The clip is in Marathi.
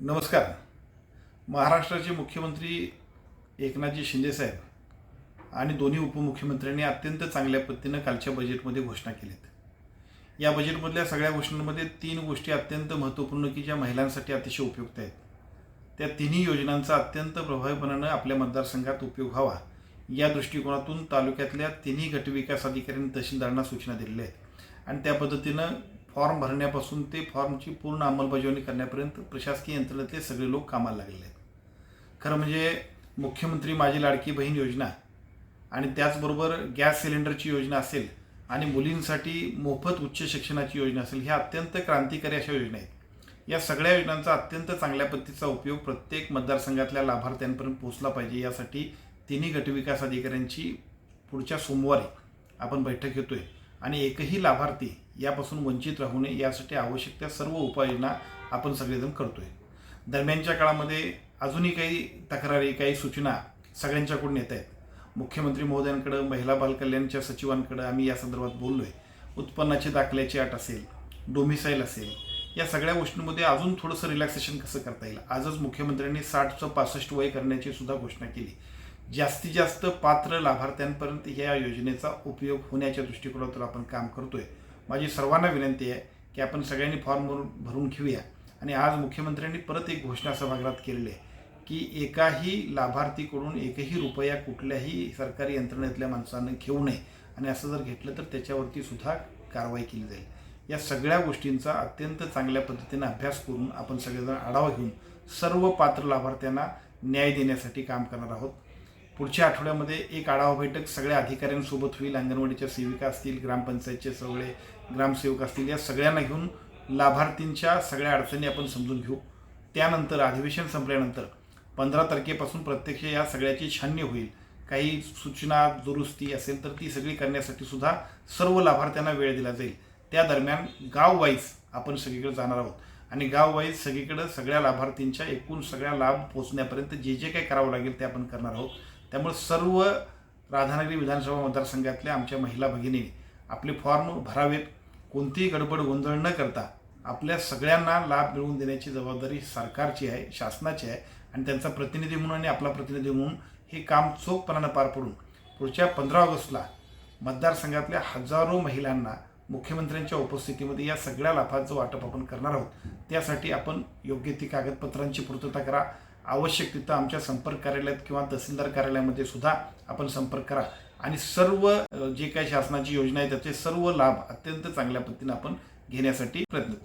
नमस्कार. महाराष्ट्राचे मुख्यमंत्री एकनाथजी शिंदेसाहेब आणि दोन्ही उपमुख्यमंत्र्यांनी अत्यंत चांगल्या पद्धतीनं कालच्या बजेटमध्ये घोषणा केलीत या बजेटमधल्या सगळ्या घोषणांमध्ये तीन गोष्टी अत्यंत महत्त्वपूर्ण की ज्या महिलांसाठी अतिशय उपयुक्त आहेत. त्या तिन्ही योजनांचा अत्यंत प्रभावीपणानं आपल्या मतदारसंघात उपयोग व्हावा या दृष्टिकोनातून तालुक्यातल्या तिन्ही गटविकास अधिकाऱ्यांनी तहसीलदारांना सूचना दिलेल्या आहेत. आणि त्या पद्धतीनं फॉर्म भरण्यापासून ते फॉर्मची पूर्ण अंमलबजावणी करण्यापर्यंत प्रशासकीय यंत्रणेतले सगळे लोक कामाला लागलेले आहेत. खरं म्हणजे मुख्यमंत्री माझी लाडकी बहीण योजना आणि त्याचबरोबर गॅस सिलेंडरची योजना असेल आणि मुलींसाठी मोफत उच्च शिक्षणाची योजना असेल ह्या अत्यंत क्रांतिकारी अशा योजना आहेत. या सगळ्या योजनांचा अत्यंत चांगल्या पद्धतीचा उपयोग प्रत्येक मतदारसंघातल्या लाभार्थ्यांपर्यंत पोहोचला पाहिजे यासाठी तिन्ही गटविकास अधिकाऱ्यांची पुढच्या सोमवारी आपण बैठक घेतोय. आणि एकही लाभार्थी यापासून वंचित राहू नये यासाठी आवश्यक त्या सर्व उपाययोजना आपण सगळेजण करतो आहे दरम्यानच्या काळामध्ये अजूनही काही तक्रारी काही सूचना सगळ्यांच्याकडून येत आहेत. मुख्यमंत्री महोदयांकडं महिला बालकल्याणच्या सचिवांकडं आम्ही या संदर्भात बोललो आहे उत्पन्नाची दाखल्याची अट असेल डोमिसाईल असेल या सगळ्या गोष्टींमध्ये अजून थोडंसं रिलॅक्सेशन कसं करता येईल? आजच मुख्यमंत्र्यांनी साठचं पासष्ट वय करण्याची सुद्धा घोषणा केली. जास्तीत जास्त पात्र लाभार्थ्यांपर्यंत या योजनेचा उपयोग होण्याच्या दृष्टिकोनातून आपण काम करतोय. माझी सर्वांना विनंती आहे की आपण सगळ्यांनी फॉर्म भरून भरून घेऊया. आणि आज मुख्यमंत्र्यांनी परत एक घोषणा सभागृहात केलेली आहे की एकाही लाभार्थीकडून एकही रुपया कुठल्याही सरकारी यंत्रणेतल्या माणसानं घेऊ नये. आणि असं जर घेतलं तर त्याच्यावरती सुद्धा कारवाई केली जाईल. या सगळ्या गोष्टींचा अत्यंत चांगल्या पद्धतीनं अभ्यास करून आपण सगळेजण आढावा घेऊन सर्व पात्र लाभार्थ्यांना न्याय देण्यासाठी काम करणार आहोत. पुढच्या आठवड्यामध्ये एक आढावा बैठक सगळ्या अधिकाऱ्यांसोबत होईल. अंगणवाडीच्या सेविका असतील ग्रामपंचायतचे सगळे ग्रामसेवक असतील या सगळ्यांना घेऊन लाभार्थींच्या सगळ्या अडचणी आपण समजून घेऊ. त्यानंतर अधिवेशन संपल्यानंतर पंधरा तारखेपासून प्रत्यक्ष या सगळ्याची छाननी होईल. काही सूचना दुरुस्ती असेल तर ती सगळी करण्यासाठी सुद्धा सर्व लाभार्थ्यांना वेळ दिला जाईल. त्या दरम्यान गाव वाईज आपण सगळीकडे जाणार आहोत. आणि गाव वाईज सगळीकडे सगळ्या लाभार्थींच्या एकूण सगळ्या लाभ पोहोचण्यापर्यंत जे जे काही करावं लागेल ते आपण करणार आहोत. त्यामुळे सर्व राधानगरी विधानसभा मतदारसंघातल्या आमच्या महिला भगिनी आपले फॉर्म भरावेत. कोणतीही गडबड गोंधळ न करता आपल्या सगळ्यांना लाभ मिळवून देण्याची जबाबदारी सरकारची आहे शासनाची आहे आणि त्यांचा प्रतिनिधी म्हणून आणि आपला प्रतिनिधी म्हणून हे काम चोखपणानं पार पडून पुढच्या पंधरा ऑगस्टला मतदारसंघातल्या हजारो महिलांना मुख्यमंत्र्यांच्या उपस्थितीमध्ये या सगळ्या लाभाचं वाटप आपण करणार आहोत. त्यासाठी आपण योग्य ती कागदपत्रांची पूर्तता करा. आवश्यक तिथं आमच्या संपर्क कार्यालयात किंवा तहसीलदार कार्यालयामध्ये सुद्धा आपण संपर्क करा. आणि सर्व जे काही शासनाची योजना आहे त्याचे सर्व लाभ अत्यंत चांगल्या पद्धतीने आपण घेण्यासाठी प्रयत्न करू.